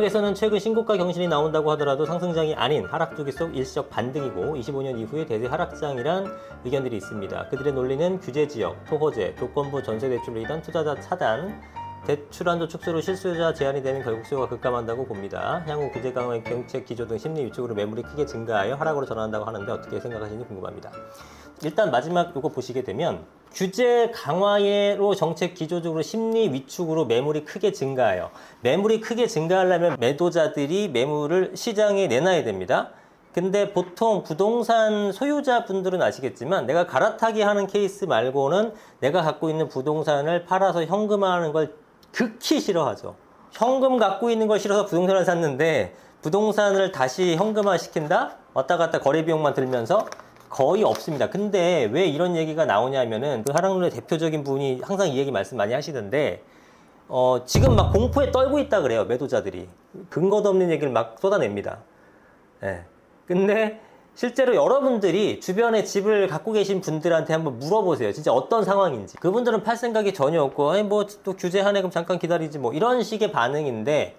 에서는 최근 신고가 경신이 나온다고 하더라도 상승장이 아닌 하락 주기 속 일시적 반등이고 25년 이후에 대대 하락장이란 의견들이 있습니다. 그들의 논리는 규제 지역, 토호제, 조건부 전세 대출로 인한 투자자 차단, 대출 한도 축소로 실수요자 제한이 되면 결국 수요가 급감한다고 봅니다. 향후 규제 강화의 정책 기조 등 심리 위축으로 매물이 크게 증가하여 하락으로 전환한다고 하는데 어떻게 생각하시는지 궁금합니다. 일단 마지막 요거 보시게 되면 규제 강화로 정책 기조적으로 심리 위축으로 매물이 크게 증가해요. 매물이 크게 증가하려면 매도자들이 매물을 시장에 내놔야 됩니다. 근데 보통 부동산 소유자분들은 아시겠지만 내가 갈아타기 하는 케이스 말고는 내가 갖고 있는 부동산을 팔아서 현금화하는 걸 극히 싫어하죠. 현금 갖고 있는 걸 싫어서 부동산을 샀는데 부동산을 다시 현금화 시킨다? 왔다 갔다 거래 비용만 들면서 거의 없습니다. 근데 왜 이런 얘기가 나오냐면은 그 하락론의 대표적인 분이 항상 이 얘기 말씀 많이 하시던데 어, 지금 막 공포에 떨고 있다 그래요. 매도자들이. 근거도 없는 얘기를 막 쏟아냅니다. 예. 근데 실제로 여러분들이 주변에 집을 갖고 계신 분들한테 한번 물어보세요. 진짜 어떤 상황인지. 그분들은 팔 생각이 전혀 없고, 아니, 뭐, 또 규제하네, 그럼 잠깐 기다리지, 뭐, 이런 식의 반응인데,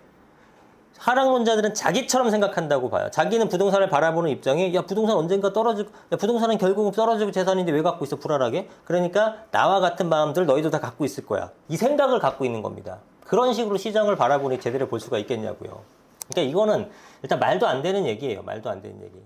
하락론자들은 자기처럼 생각한다고 봐요. 자기는 부동산을 바라보는 입장에 야 부동산 언젠가 떨어지고 야 부동산은 결국은 떨어지고 재산인데 왜 갖고 있어 불안하게? 그러니까 나와 같은 마음들 너희도 다 갖고 있을 거야. 이 생각을 갖고 있는 겁니다. 그런 식으로 시장을 바라보니 제대로 볼 수가 있겠냐고요. 그러니까 이거는 일단 말도 안 되는 얘기예요. 말도 안 되는 얘기.